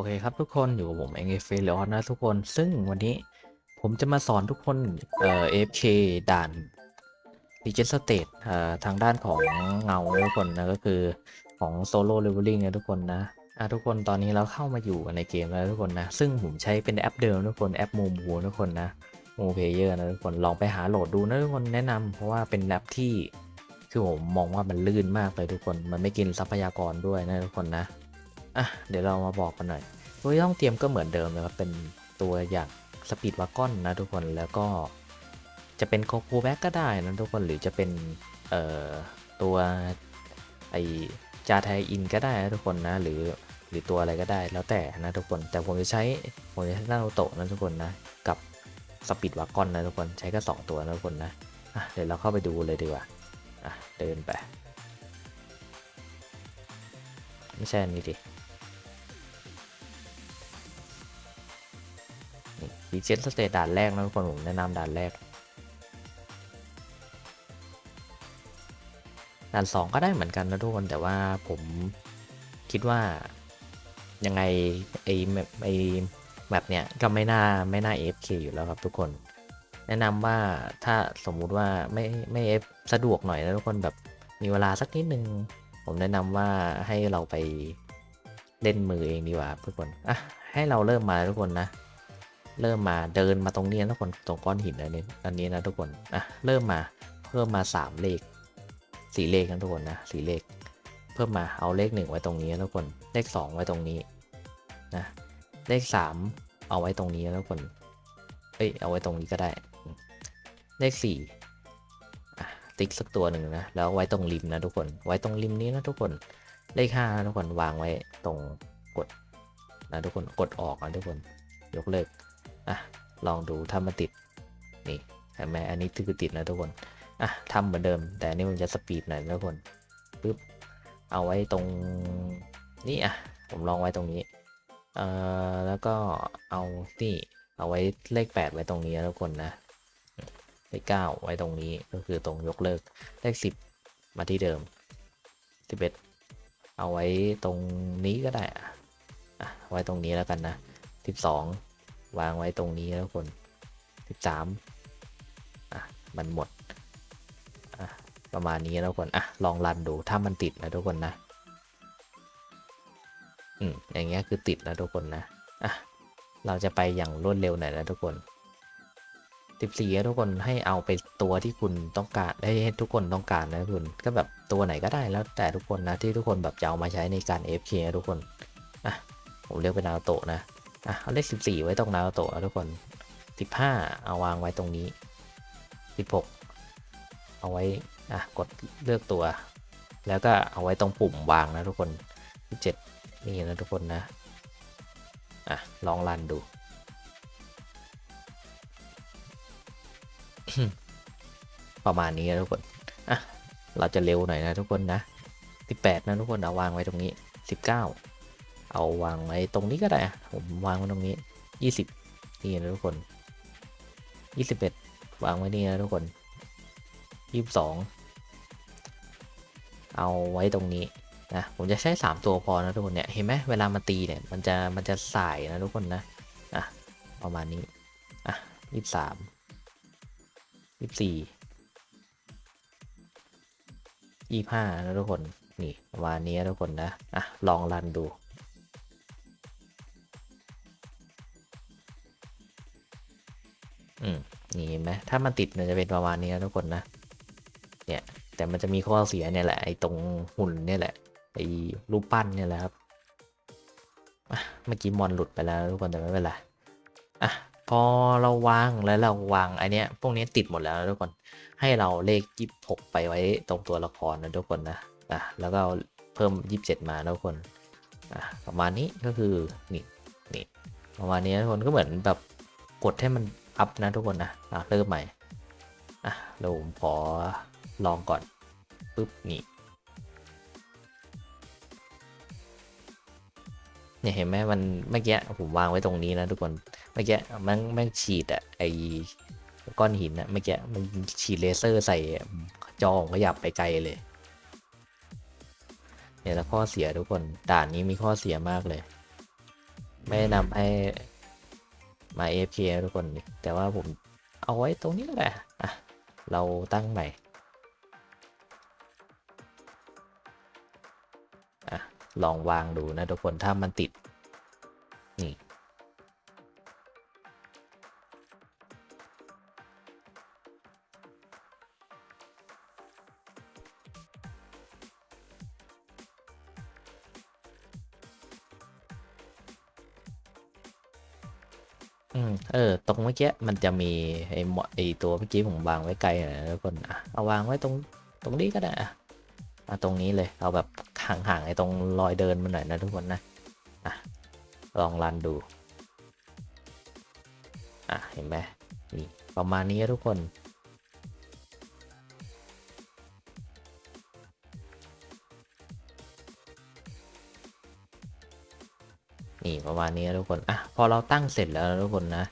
อเคครับทุกคนอยู่กับผมเองเอฟเฟลนะทุกคนซึ่งวันนี้ผมจะมาสอนทุกคนเอ่อ AFK ด่าน d e g e n State เอ่อทางด้านของเงาทุกคนนะก็คือของ Solo Leveling นะทุกคนนะอะทุกคนตอนนี้เราเข้ามาอยู่ในเกมแล้วทุกคนนะ ซึ่งผมใช้เป็นแอปเดิมทุกคนแอปมูมูทุกคนนะมูเพเยอร์นะทุกคนลองไปหาโหลดดูนะทุกคนแนะนำเพราะว่าเป็นแอปที่คือผมมองว่ามันลื่นมากเลยทุกคน มันไม่กินทรัพยากรด้วยนะทุกคนนะ อะเดี๋ยวเรามาบอกกันหน่อยตัวที่ต้องเตรียมก็เหมือนเดิมนะครับเป็นตัวอย่างสปีดวากอนนะทุกคนแล้วก็จะเป็นโคคูแบ็กก็ได้นะทุกคนหรือจะเป็นเอ่อตัวไอจาไทอินก็ได้นะทุกคนนะหรือหรือตัวอะไรก็ได้แล้วแต่นะทุกคนแต่ผมจะใช้ผมจะใช้นารูโตะนะทุกคนนะกับสปีดวากอนนะทุกคนใช้แค่สองตัวนะทุกคนนะอะเดี๋ยวเราเข้าไปดูเลยดีกว่าอะเดินไปไม่ใช่อันนี้ดิ ดีเจนสเตตด่านแรกนะทุกคนผมแนะนำด่านแรก ด่านสองก็ได้เหมือนกันนะทุกคนแต่ว่าผมคิดว่า ยังไงไอแมปไอ้แมปเนี้ยก็ไม่น่าไม่น่า AFK อยู่แล้วครับทุกคน แนะนำว่าถ้าสมมุติว่าไม่ไม่เอฟสะดวกหน่อยนะทุกคนแบบมีเวลาสักนิดนึงผมแนะนำว่าให้เราไปเล่นมือเองดีกว่าทุกคน อะ ให้เราเริ่มมาทุกคนนะ เริ่มมาเดินมาตรงนี้นะทุกคนตรงก้อนหินอันนี้อันนี้นะทุกคนอะเริ่มมาเพิ่มมาสามเลขสี่เลขนะทุกคนนะสี่เลข เพิ่มมาเอาเลขหนึ่งไว้ตรงนี้นะทุกคนเลขสองไว้ตรงนี้นะเลขสามเอาไว้ตรงนี้นะทุกคนเอ้ยเอาไว้ตรงนี้ก็ได้ เลขสี่อะติ๊กสักตัวหนึ่งนะแล้วไว้ตรงริมนะทุกคน ไว้ตรงริมนี้นะทุกคนเลขห้านะทุกคนวางไว้ตรงกดนะทุกคนกดออกนะทุกคนยกเลิก อะลองดูถ้ามันติดนี่เห็นไหมอันนี้คือติดนะทุกคนอะทำเหมือนเดิม แต่อันนี้มันจะสปีดหน่อยนะทุกคนปึ๊บเอาไว้ตรงนี้อะผมลองไว้ตรงนี้เอ่อแล้วก็เอานี่เอาไว้เลข 8 ไว้ตรงนี้นะทุกคนนะเลขเก้าไว้ตรงนี้ก็คือตรงยกเลิกเลขสิบมาที่เดิมสิบเอ็ดเอาไว้ตรงนี้ก็ได้อะอะไว้ตรงนี้แล้วกันนะสิบสอง วางไว้ตรงนี้แล้วคนสิบสามอะ มันหมด อะ ประมาณนี้แล้วคน อะ ลองรันดู ถ้ามันติดนะทุกคนนะ อืม อย่างเงี้ยคือติดนะทุกคนนะ อะ เราจะไปอย่างรวดเร็วหน่อยนะทุกคน 14ทุกคนให้เอาไปตัวที่คุณต้องการให้ให้ทุกคนต้องการนะคุณ ก็แบบตัวไหนก็ได้แล้วแต่ทุกคนนะที่ทุกคนแบบจะเอามาใช้ในการ FK ทุกคน อะ ผมเลือกเป็นนาโตะนะ อะเอาเลข 14 ไว้ตรงนาโตะทุกคน 15 เอาวางไว้ตรงนี้ 16 เอาไว้อะกดเลือกตัว แล้วก็เอาไว้ตรงปุ่มวางนะทุกคน 17 นี่นะทุกคนนะ อะ ลองรันดูประมาณนี้นะทุกคน อะ เราจะเร็วหน่อยนะทุกคนนะ 18 นะทุกคน เอาวางไว้ตรงนี้ 19 เอาวางไว้ตรงนี้ก็ได้อะผมวางไว้ตรงนี้ 20 นี่นะทุกคน 21 วางไว้นี่นะทุกคน 22 เอาไว้ตรงนี้นะผมจะใช้ 3 ตัวพอนะทุกคนเนี่ยเห็นไหมเวลามาตีเนี่ยมันจะมันจะสายนะทุกคนนะอะประมาณนี้อะ23ยี่สี่ยี่ห้านะทุกคนนี่ประมาณนี้นะทุกคนนะอะลองรันดู นี่เห็นไหมถ้ามันติดมันจะเป็นประมาณนี้นะทุกคนนะ เนี่ย แต่มันจะมีข้อเสียเนี่ยแหละ ไอ้ตรงหุ่นเนี่ยแหละ ไอ้รูปปั้นเนี่ยแหละครับ เมื่อกี้มอนหลุดไปแล้วทุกคนแต่ไม่เป็นไร อะ พอเราวางแล้วเราวางไอเนี้ย พวกนี้ติดหมดแล้วทุกคน ให้เราเลขยี่หกไปไว้ตรงตัวละครนะทุกคนนะ อะ แล้วก็เพิ่มยี่สิบเจ็ดมาทุกคน อะ ประมาณนี้ก็คือนี่นี่ประมาณนี้ทุกคนก็เหมือนแบบกดให้มัน อัพนะทุกคนนะอะเริ่มใหม่อะเราผมขอลองก่อนปุ๊บนี่เนี่ยเห็นไหมมันเมื่อกี้ผมวางไว้ตรงนี้นะทุกคนเมื่อกี้มันแม่งฉีดอะไอก้อนหินอะเมื่อกี้มันฉีดเลเซอร์ใส่จอผมขยับไปไกลเลยเนี่ยแล้วข้อเสียทุกคนด่านนี้มีข้อเสียมากเลย ไม่นำให้ มา AFK ทุกคน แต่ว่าผมเอาไว้ตรงนี้แหละอะเราตั้งใหม่อะลองวางดูนะทุกคนถ้ามันติด อืมเออ ตรงเมื่อกี้มันจะมีไอ้หมอไอ้ตัวเมื่อกี้ผมวางไว้ไกลหน่อยนะทุกคนอะเอาวางไว้ตรงตรงนี้ก็ได้อะอะตรงนี้เลยเอาแบบห่างๆไอ้ตรงรอยเดินมันหน่อยนะทุกคนนะอะลองรันดู อะเห็นไหมนี่ประมาณนี้ทุกคน นี่ประมาณนี้ทุกคนอะพอเราตั้งเสร็จแล้วทุกคนนะ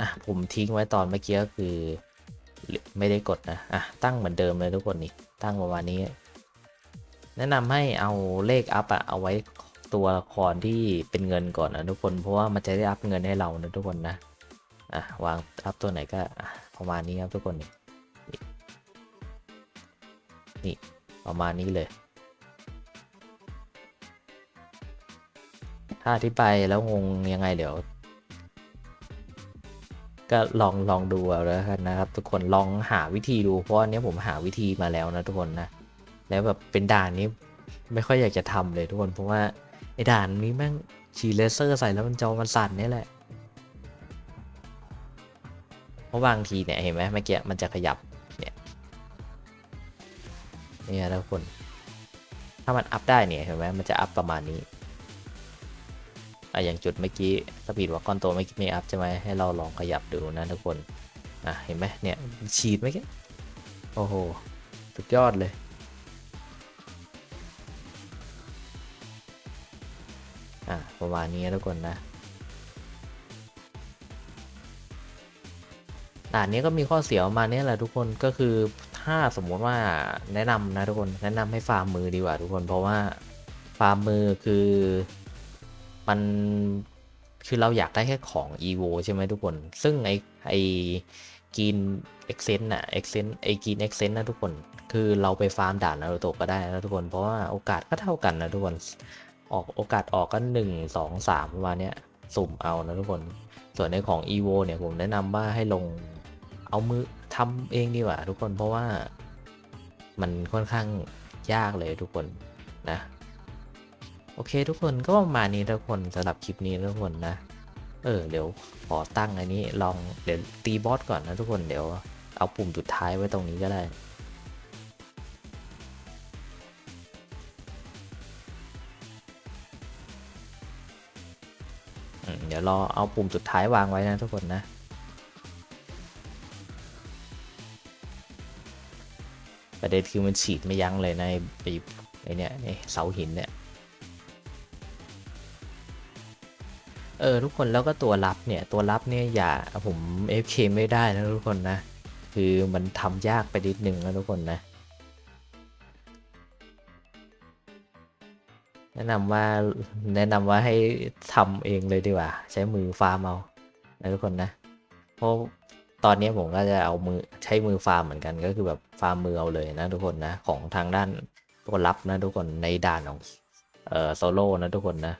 อะผมทิ้งไว้ตอนเมื่อกี้ก็คือ ไม่ได้กดนะอะตั้งเหมือนเดิมเลยทุกคนนี่ตั้งประมาณนี้ แนะนำให้เอาเลขอัพอะเอาไว้ตัวละครที่เป็นเงินก่อนนะทุกคนเพราะว่ามันจะได้อัพเงินให้เรานะทุกคนนะอะวางอัพตัวไหนก็ประมาณนี้ครับทุกคนนี่นี่ประมาณนี้เลย ถ้าอธิบายแล้วงงยังไงเดี๋ยว ก็ลองลองดูเอาแล้วกันนะครับ ทุกคนลองหาวิธีดูเพราะอันนี้ผมหาวิธีมาแล้วนะทุกคนนะแล้วแบบเป็นด่านนี้ไม่ค่อยอยากจะทำเลยทุกคนเพราะว่าไอ้ด่านนี้แม่งฉีดเลเซอร์ใส่แล้วมันจอมันสั่นนี่แหละเพราะบางทีเนี่ยเห็นไหมเมื่อกี้มันจะขยับเนี่ยเนี่ยนะทุกคน ถ้ามันอัพได้เนี่ยเห็นไหมมันจะอัพประมาณนี้ อะอย่างจุดเมื่อกี้สปีดว่าก้อนโตไม่ไม่อัพใช่ไหมให้เราลองขยับดูนะทุกคนอะเห็นไหมเนี่ยฉีดเมื่อกี้โอ้โหสุดยอดเลยอะประมาณนี้ทุกคนนะด่านนี้ก็มีข้อเสียประมาณนี้แหละทุกคนก็คือถ้าสมมุติว่าแนะนำนะทุกคนแนะนำให้ฟาร์มมือดีกว่าทุกคนเพราะว่าฟาร์มมือคือ มันคือเราอยากได้แค่ของ evo ใช่ไหมทุกคน ซึ่งไอไอกิน e x c e n น่ะ e x c e n ไอกิน e x c e n นะทุกคน คือเราไปฟาร์มด่านนารูโตะก็ได้นะทุกคน เพราะว่าโอกาสก็เท่ากันนะทุกคน ออกโอกาสออกก็หนึ่งสองสามประมาณเนี้ย สุ่มเอานะทุกคน ส่วนในของ evo เนี่ยผมแนะนำว่าให้ลงเอามือทำเองดีกว่าทุกคน เพราะว่ามันค่อนข้างยากเลยทุกคนนะ โอเคทุกคนก็ประมาณนี้ทุกคนสำหรับคลิปนี้ทุกคนนะ เออเดี๋ยวขอตั้งอันนี้ลองเดี๋ยวตีบอสก่อนนะทุกคนเดี๋ยวเอาปุ่มสุดท้ายไว้ตรงนี้ก็ได้เดี๋ยวรอเอาปุ่มสุดท้ายวางไว้นะทุกคนนะ ประเด็นคือมันฉีดไม่ยั้งเลยในไอ้เนี่ยเสาหินเนี่ย เออทุกคนแล้วก็ตัวรับเนี่ยตัวรับเนี่ยอย่าผม FK ไม่ได้นะทุกคนนะ คือมันทำยากไปนิดนึงนะทุกคนนะแนะนำว่าแนะนำว่าให้ทำเองเลยดีกว่า ใช้มือฟาร์มเอานะทุกคนนะเพราะตอนนี้ผมก็จะเอามือใช้มือฟาร์มเหมือนกันก็คือแบบฟาร์มมือเอาเลยนะทุกคนนะของทางด้านตัวรับนะทุกคนในด่านของเอ่อโซโล่นะทุกคนนะ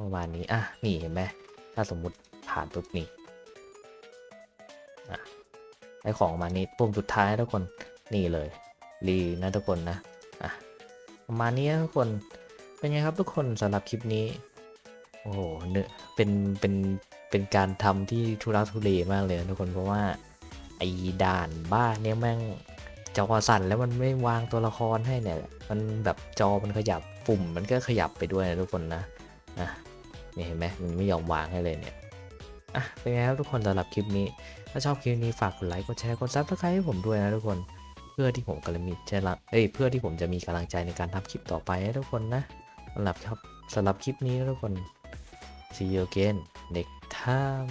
ประมาณนี้ อะ นี่เห็นไหม ถ้าสมมุติผ่านปุ๊บนี่อะได้ของมานี้ปุ่มสุดท้ายทุกคน นี่เลย รีนะทุกคนนะ อะ ประมาณนี้ทุกคน เป็นไงครับทุกคนสำหรับคลิปนี้ โอ้โหเนื้อเป็น เป็น เป็นการทำที่ทุรักทุเลมากเลยทุกคน เพราะว่าไอ้ด่านบ้านเนี่ยแม่งจอสั่นแล้วมันไม่วางตัวละครให้เนี่ย มันแบบจอมันขยับปุ่มมันก็ขยับไปด้วยนะทุกคนนะนะ นี่เห็นไหมมันไม่ยอมวางให้เลยเนี่ยอะเป็นไงครับทุกคนสำหรับคลิปนี้ ถ้าชอบคลิปนี้ฝากกดไลค์กดแชร์กดซับสไครต์ให้ผมด้วยนะทุกคนเพื่อที่ผมกำลังมีจรักเอ้ยเพื่อที่ผมจะมีกำลังใจในการทำคลิปต่อไปนะทุกคนนะสำหรับครับสำหรับคลิปนี้นะทุกคน see you again next time